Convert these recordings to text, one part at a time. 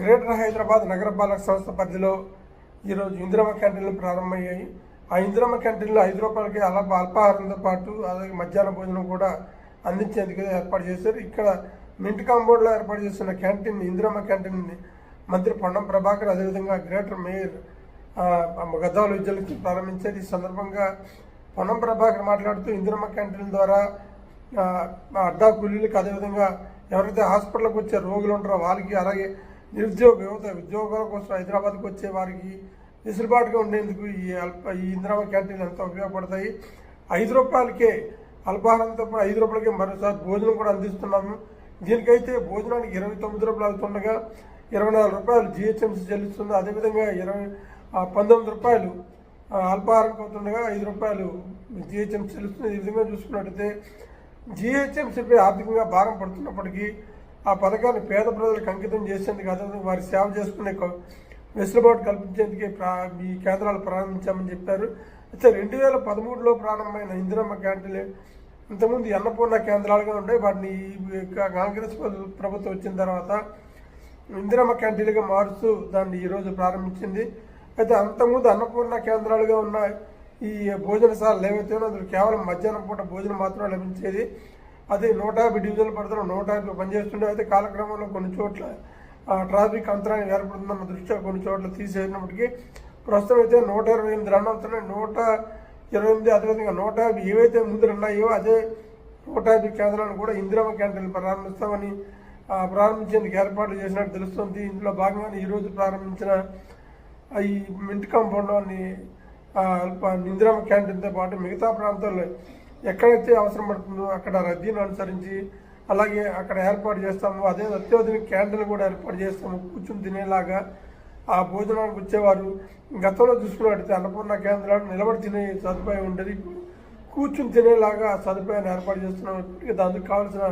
Greater Hyderabad నగరపాలక సంస్థ పరిధిలో ఈరోజు ఇందిరమ్మ క్యాంటీన్లు ప్రారంభమయ్యాయి. ఆ ఇందిరమ్మ క్యాంటీన్లో ఐదు రూపాయలకి అలా అల్పాహారంతో పాటు అలాగే మధ్యాహ్న భోజనం కూడా అందించేందుకు ఏర్పాటు చేశారు. ఇక్కడ మింట్ కాంపౌండ్లో ఏర్పాటు చేస్తున్న క్యాంటీన్ ఇందిరమ్మ క్యాంటీన్ మంత్రి పొన్నం ప్రభాకర్ అదేవిధంగా గ్రేటర్ మేయర్ గద్దాల విద్యలకి ప్రారంభించారు. ఈ సందర్భంగా పొన్నం ప్రభాకర్ మాట్లాడుతూ ఇందిరమ్మ క్యాంటీన్ ద్వారా అడ్డా కూలీలకు అదేవిధంగా ఎవరైతే హాస్పిటల్కి వచ్చే రోగులు ఉంటారో వాళ్ళకి అలాగే నిరుద్యోగ యువత ఉద్యోగాల కోసం హైదరాబాద్కి వచ్చే వారికి వెసులుబాటుగా ఉండేందుకు ఈ అల్ప ఈ ఇందిరామ క్యాంటీన్లు ఎంతో ఉపయోగపడతాయి. ఐదు రూపాయలకే అల్పాహారంతో పాటు ఐదు రూపాయలకే మరోసారి భోజనం కూడా అందిస్తున్నాము. దీనికైతే భోజనానికి ఇరవై తొమ్మిది రూపాయలు అవుతుండగా ఇరవై నాలుగు రూపాయలు జిహెచ్ఎంసీ చెల్లిస్తుంది అదేవిధంగా ఇరవై పంతొమ్మిది రూపాయలు అల్పాహారంకి అల్పాహారం అవుతుండగా ఐదు రూపాయలు జిహెచ్ఎంసీ చెల్లిస్తుంది ఈ విధంగా చూసుకున్నట్టయితే జిహెచ్ఎంసీపై ఆర్థికంగా భారం పడుతున్నప్పటికీ ఆ పథకాన్ని పేద ప్రజలకు అంకితం చేసేందుకు అదే వారి సేవ చేసుకునే వెసులుబాటు కల్పించేందుకే ప్రా ఈ కేంద్రాలు ప్రారంభించామని చెప్పారు. అయితే రెండు వేల పదమూడులో ప్రారంభమైన ఇందిరమ్మ క్యాంటీన్లు ఇంతకుముందు అన్నపూర్ణ కేంద్రాలుగా ఉండే వాటిని ఈ కాంగ్రెస్ ప్రభుత్వం వచ్చిన తర్వాత ఇందిరమ్మ క్యాంటీన్లుగా మారుస్తూ దాన్ని ఈరోజు ప్రారంభించింది. అయితే అంతకుముందు అన్నపూర్ణ కేంద్రాలుగా ఉన్న ఈ భోజనశాలలు ఏవైతే ఉన్నాయో అందులో కేవలం మధ్యాహ్నం పూట భోజనం మాత్రమే లభించేది. అదే నూట యాభై డివిజన్లు పరిధిలో నూట యాభై పనిచేస్తుండే. అయితే కాలక్రమంలో కొన్ని చోట్ల ట్రాఫిక్ అంతరాయం ఏర్పడుతుందన్న దృష్ట్యా కొన్ని చోట్ల తీసేసినప్పటికీ ప్రస్తుతం అయితే నూట ఇరవై ఎనిమిది రన్ అవుతున్నాయి. నూట ఇరవై ఎనిమిది అదేవిధంగా నూట యాభై ఏవైతే ముందు ఉన్నాయో అదే నూట యాభై కేంద్రాలను కూడా ఇందిరామ క్యాంటీన్లు ప్రారంభిస్తామని ప్రారంభించేందుకు ఏర్పాట్లు చేసినట్టు తెలుస్తుంది. ఇందులో భాగంగానే ఈరోజు ప్రారంభించిన ఈ మింట్ కాంపౌండ్లోని ఆ, ఇందిరామ క్యాంటీన్తో పాటు మిగతా ప్రాంతాల్లో ఎక్కడైతే అవసరం పడుతుందో అక్కడ రద్దీని అనుసరించి అలాగే అక్కడ ఏర్పాటు చేస్తాము. అదే అత్యవధిక క్యాంటీన్లు కూడా ఏర్పాటు చేస్తాము. కూర్చుని తినేలాగా ఆ భోజనానికి వచ్చేవారు. గతంలో చూసుకున్నట్టయితే అన్నపూర్ణ కేంద్రాలు నిలబడి తినే సదుపాయం ఉండేది. కూర్చుని తినేలాగా ఆ సదుపాయాన్ని ఏర్పాటు చేస్తున్నాం ఇప్పటికీ దానికి కావాల్సిన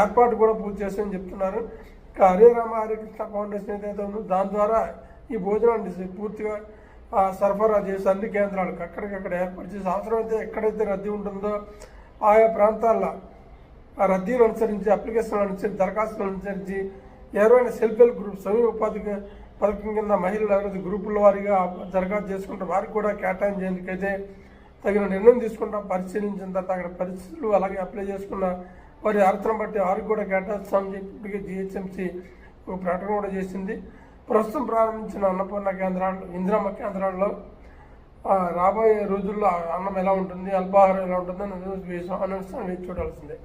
ఏర్పాటు కూడా పూర్తి చేస్తామని చెప్తున్నారు. ఇంకా హరే రామ హరికృష్ణ ఫౌండేషన్ ఏదైతే ఉందో దాని ద్వారా ఈ భోజనాన్ని పూర్తిగా సరఫరా చేసే అన్ని కేంద్రాలకు అక్కడికక్కడ ఏర్పాటు చేసి అవసరమైతే ఎక్కడైతే రద్దీ ఉంటుందో ఆయా ప్రాంతాల్లో ఆ రద్దీలు అనుసరించి అప్లికేషన్లు అనుసరించి దరఖాస్తులు అనుసరించి ఎవరైనా సెల్ఫ్ హెల్ప్ గ్రూప్ సమీప ఉపాధి పథకం కింద మహిళలు ఎవరైతే గ్రూపుల వారిగా దరఖాస్తు చేసుకుంటే వారికి కూడా కేటాయించేందుకైతే తగిన నిర్ణయం తీసుకుంటాం. పరిశీలించిన తర్వాత అక్కడ పరిస్థితులు అలాగే అప్లై చేసుకున్న వారి అర్థం బట్టి వారికి కూడా కేటాయిస్తామని చెప్పి ఇప్పటికే జిహెచ్ఎంసీ ఒక ప్రకటన కూడా చేసింది. ప్రస్తుతం ప్రారంభించిన అన్నపూర్ణ కేంద్రాలు ఇందిరమ్మ కేంద్రాల్లో రాబోయే రోజుల్లో అన్నం ఎలా ఉంటుంది అల్పాహారం ఎలా ఉంటుంది అనేది వేసి చూడాల్సిందే.